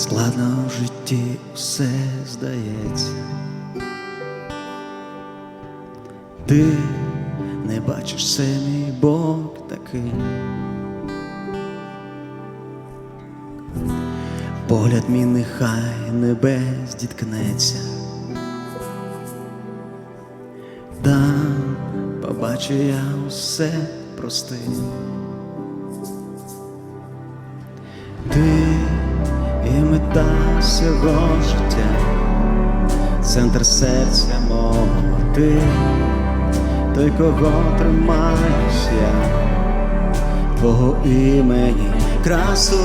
Складно в житті все здається. Ти не бачиш все, мій Бог такий. Погляд мій нехай небес діткнеться. Там побачу я усе прости. Мета всього життя, центр серця мого ти, той, кого тримаюсь я, твого імені красу,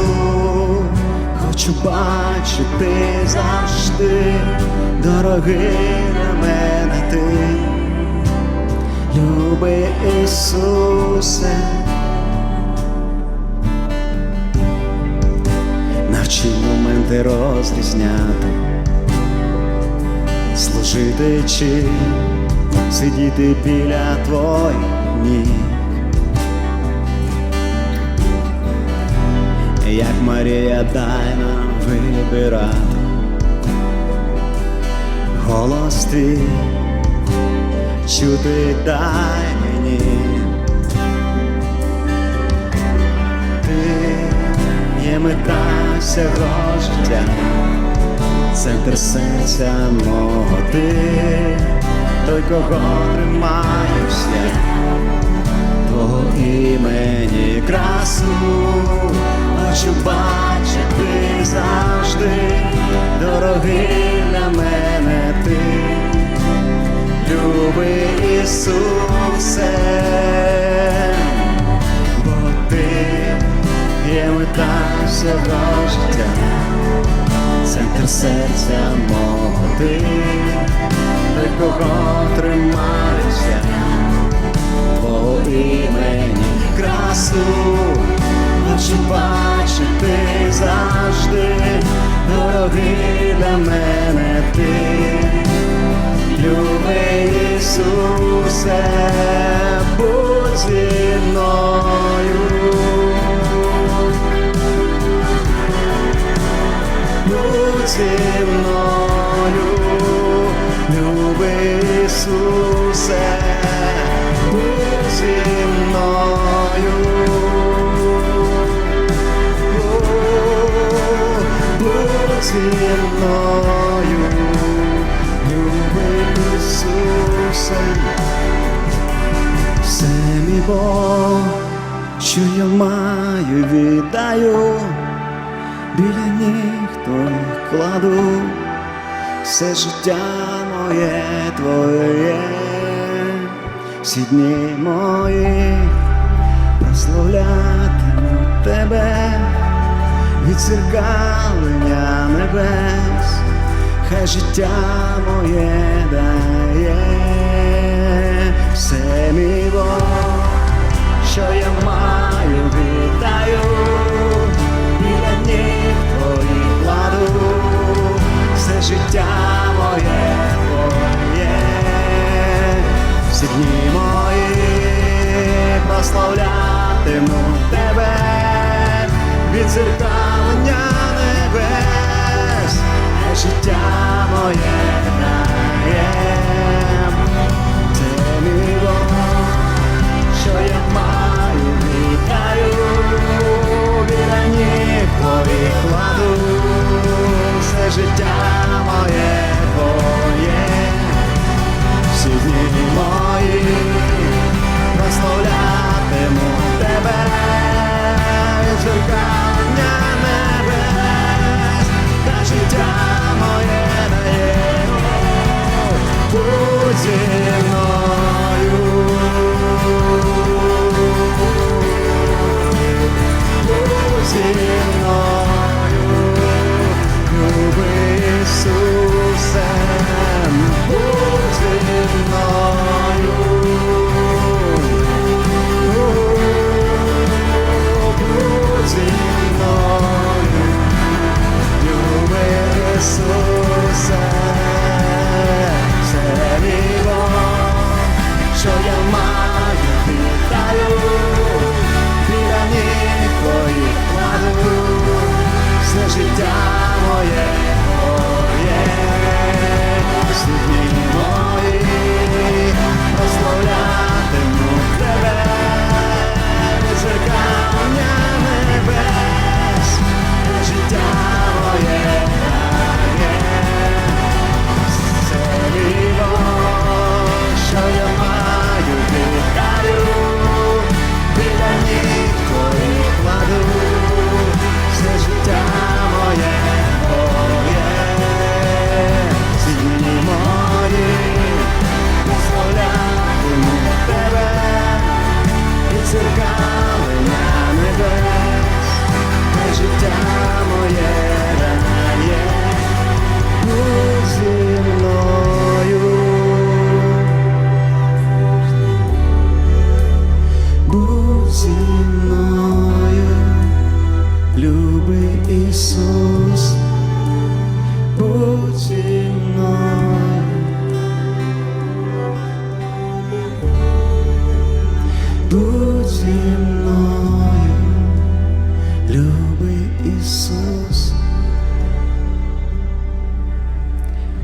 хочу бачити завжди, дорогий на мене ти, любий Ісусе. Навчи моменти розрізняти, служити чи сидіти біля твоїх ніг. Як Марія дай нам вибирати голос твій чути дай мені. Центр серця мого ти, той, кого тримаюсь я, твого імені красу, хочу бачити завжди, дорогий для мене ти, любий Ісусе, бо ти є мета всього життя, серця мого ти, той, кого тримаюся, твого імені красу, хочу бачити завжди, дорогий для мене ти, любий Ісусе, будь Ісусе, будь зі мною, будь зі мною, любий Ісусе, все мій Бог, що я маю, віддаю. Біля ніг твоїх кладу, все життя моє твоє, всі дні мої прославлятиму тебе від зеркалення небес, хай життя моє дає, все мій Бог, що я маю, віддаю всі дні мої прославлятиму тебе від зеркалення небес, зі мною, любий Ісус, будь зі мною. Будь зі мною, любий Ісус,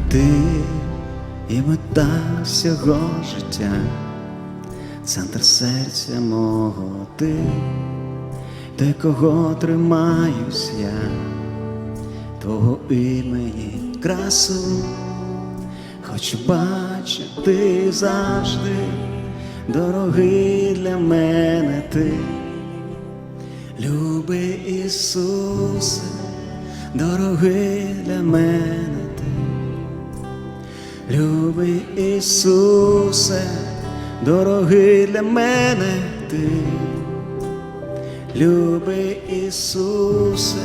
ти і мета всього життя центр серця мого ти, ти кого тримаюсь я, твого імені красу, хочу бачити завжди, дорогий для мене ти. Любий Ісусе, дорогий для мене ти. Любий Ісусе, дорогий для мене ти. Любий Ісусе,